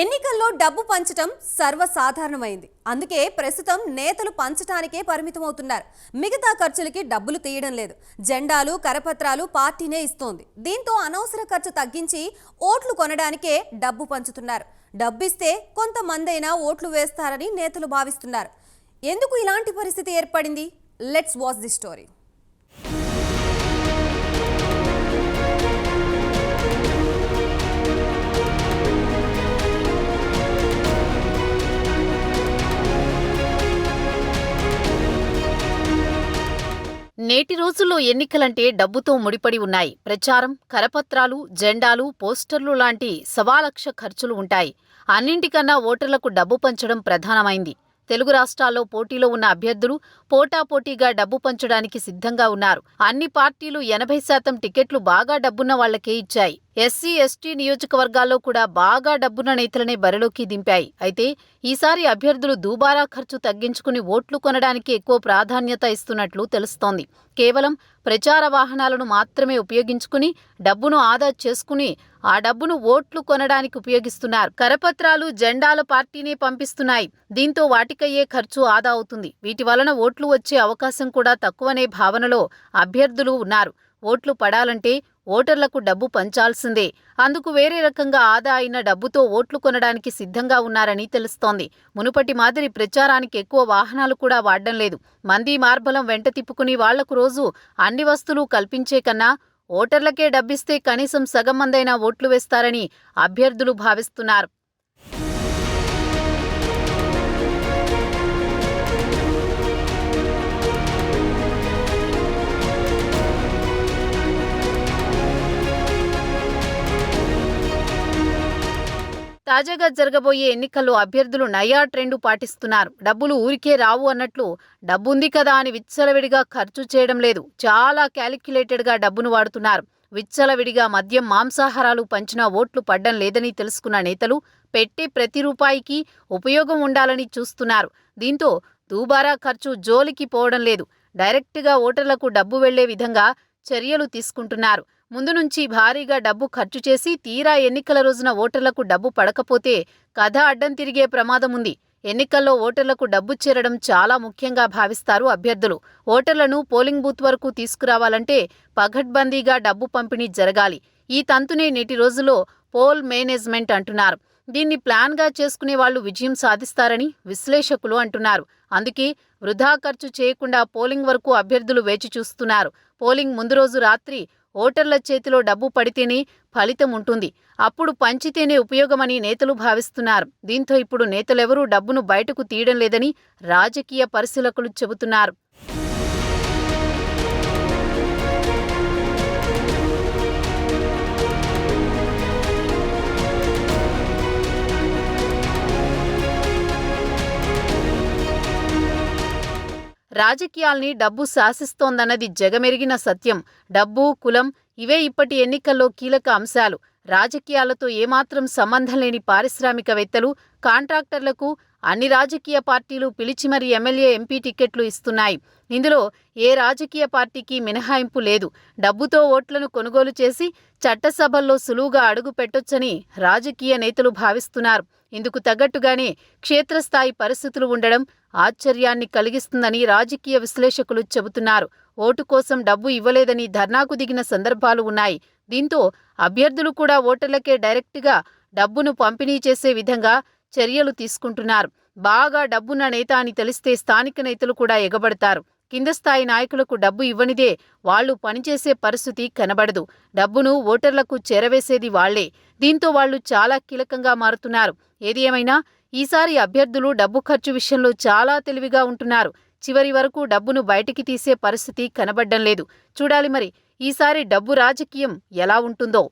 ఎన్నికల్లో డబ్బు పంచటం సర్వసాధారణమైంది. అందుకే ప్రస్తుతం నేతలు పంచటానికే పరిమితమవుతున్నారు. మిగతా ఖర్చులకి డబ్బులు తీయడం లేదు. జెండాలు కరపత్రాలు పార్టీనే ఇస్తోంది. దీంతో అనవసర ఖర్చు తగ్గించి ఓట్లు కొనడానికే డబ్బు పంచుతున్నారు. డబ్బిస్తే కొంతమందైనా ఓట్లు వేస్తారని నేతలు భావిస్తున్నారు. ఎందుకు ఇలాంటి పరిస్థితి ఏర్పడింది? లెట్స్ వాచ్ ది స్టోరీ నేటి రోజుల్లో ఎన్నికలంటే డబ్బుతో ముడిపడి ఉన్నాయి. ప్రచారం కరపత్రాలు జెండాలు పోస్టర్లు లాంటి సవాలక్ష ఖర్చులు ఉంటాయి. అన్నింటికన్నా ఓటర్లకు డబ్బు పంచడం ప్రధానమైంది. తెలుగు రాష్ట్రాల్లో పోటీలో ఉన్న అభ్యర్థులు పోటాపోటీగా డబ్బు పంచడానికి సిద్ధంగా ఉన్నారు. అన్ని పార్టీలు ఎనభై శాతం టికెట్లు బాగా డబ్బున్న వాళ్ళకే ఇచ్చాయి. ఎస్సీ ఎస్టీ నియోజకవర్గాల్లో కూడా బాగా డబ్బున్న నేతలనే బరిలోకి దింపాయి. అయితే ఈసారి అభ్యర్థులు దుబారా ఖర్చు తగ్గించుకుని ఓట్లు కొనడానికి ఎక్కువ ప్రాధాన్యత ఇస్తున్నట్లు తెలుస్తోంది. కేవలం ప్రచార వాహనాలను మాత్రమే ఉపయోగించుకుని డబ్బును ఆదా చేసుకుని ఆ డబ్బును ఓట్లు కొనడానికి ఉపయోగిస్తున్నారు. కరపత్రాలు జెండాల పార్టీనే పంపిస్తున్నాయి. దీంతో వాటికయ్యే ఖర్చు ఆదా అవుతుంది. వీటి వలన ఓట్లు వచ్చే అవకాశం కూడా తక్కువనే భావనలో అభ్యర్థులు ఉన్నారు. ఓట్లు పడాలంటే ఓటర్లకు డబ్బు పంచాల్సిందే. అందుకు వేరే రకంగా ఆదా అయిన డబ్బుతో ఓట్లు కొనడానికి సిద్ధంగా ఉన్నారని తెలుస్తోంది. మునుపటి మాదిరి ప్రచారానికి ఎక్కువ వాహనాలు కూడా వాడడం లేదు. మంది మార్బలం వెంట తిప్పుకుని వాళ్ళకు రోజు అన్ని వస్తువులు కల్పించే కన్నా ఓటర్లకే డబ్బిస్తే కనీసం సగం మందైనా ఓట్లు వేస్తారని అభ్యర్థులు భావిస్తున్నారు. తాజాగా జరగబోయే ఎన్నికల్లో అభ్యర్థులు నయా ట్రెండు పాటిస్తున్నారు. డబ్బులు ఊరికే రావు అన్నట్లు డబ్బుంది కదా అని విచ్చలవిడిగా ఖర్చు చేయడం లేదు. చాలా క్యాలిక్యులేటెడ్గా డబ్బును వాడుతున్నారు. విచ్చలవిడిగా మద్యం మాంసాహారాలు పంచినా ఓట్లు పడ్డం లేదని తెలుసుకున్న నేతలు పెట్టే ప్రతి రూపాయికి ఉపయోగం ఉండాలని చూస్తున్నారు. దీంతో దూబారా ఖర్చు జోలికి పోవడం లేదు. డైరెక్ట్గా ఓటర్లకు డబ్బు వెళ్ళే విధంగా చర్యలు తీసుకుంటున్నారు. ముందు నుంచి భారీగా డబ్బు ఖర్చు చేసి తీరా ఎన్నికల రోజున ఓటర్లకు డబ్బు పడకపోతే కథ అడ్డం తిరిగే ప్రమాదం ఉంది. ఎన్నికల్లో ఓటర్లకు డబ్బు చేరడం చాలా ముఖ్యంగా భావిస్తారు అభ్యర్థులు. ఓటర్లను పోలింగ్ బూత్ వరకు తీసుకురావాలంటే పగడ్బందీగా డబ్బు పంపిణీ జరగాలి. ఈ తంతునే నేటి రోజుల్లో పోల్ మేనేజ్మెంట్ అంటున్నారు. దీన్ని ప్లాన్గా చేసుకునే వాళ్ళు విజయం సాధిస్తారని విశ్లేషకులు అంటున్నారు. అందుకే వృధా ఖర్చు చేయకుండా పోలింగ్ వరకు అభ్యర్థులు వేచి చూస్తున్నారు. పోలింగ్ ముందు రోజు రాత్రి ఓటర్ల చేతిలో డబ్బు పడితేనే ఫలితం ఉంటుంది. అప్పుడు పంచితేనే ఉపయోగమని నేతలు భావిస్తున్నారు. దీంతో ఇప్పుడు నేతలెవరూ డబ్బును బయటకు తీయడం లేదని రాజకీయ పరిశీలకులు చెబుతున్నారు. రాజకీయాల్ని డబ్బు శాసిస్తోందన్నది జగమెరిగిన సత్యం. డబ్బు కులం ఇవే ఇప్పటి ఎన్నికల్లో కీలక అంశాలు. రాజకీయాలతో ఏమాత్రం సంబంధం లేని పారిశ్రామికవేత్తలు కాంట్రాక్టర్లకు అన్ని రాజకీయ పార్టీలు పిలిచి మరీ ఎమ్మెల్యే ఎంపీ టికెట్లు ఇస్తున్నాయి. ఇందులో ఏ రాజకీయ పార్టీకి మినహాయింపు లేదు. డబ్బుతో ఓట్లను కొనుగోలు చేసి చట్టసభల్లో సులువుగా అడుగు పెట్టొచ్చని రాజకీయ నేతలు భావిస్తున్నారు. ఇందుకు తగ్గట్టుగానే క్షేత్రస్థాయి పరిస్థితులు ఉండడం ఆశ్చర్యాన్ని కలిగిస్తుందని రాజకీయ విశ్లేషకులు చెబుతున్నారు. ఓటు కోసం డబ్బు ఇవ్వలేదని ధర్నాకు దిగిన సందర్భాలు ఉన్నాయి. దీంతో అభ్యర్థులు కూడా ఓటర్లకే డైరెక్ట్గా డబ్బును పంపిణీ చేసే విధంగా చర్యలు తీసుకుంటున్నారు. బాగా డబ్బున్న నేత అని తెలిస్తే స్థానిక నేతలు కూడా ఎగబడతారు. కింద స్థాయి నాయకులకు డబ్బు ఇవ్వనిదే. వాళ్ళు పనిచేసే పరిస్థితి కనబడదు. డబ్బును ఓటర్లకు చేరవేసేది వాళ్ళే. దీంతో వాళ్ళు చాలా కీలకంగా మారుతున్నారు. ఏది ఏమైనా ఈసారి అభ్యర్థులు డబ్బు ఖర్చు విషయంలో చాలా తెలివిగా ఉంటున్నారు. చివరి వరకు డబ్బును బయటికి తీసే పరిస్థితి కనబడ్డం లేదు. చూడాలి మరి ఈసారి డబ్బు రాజకీయం ఎలా ఉంటుందో.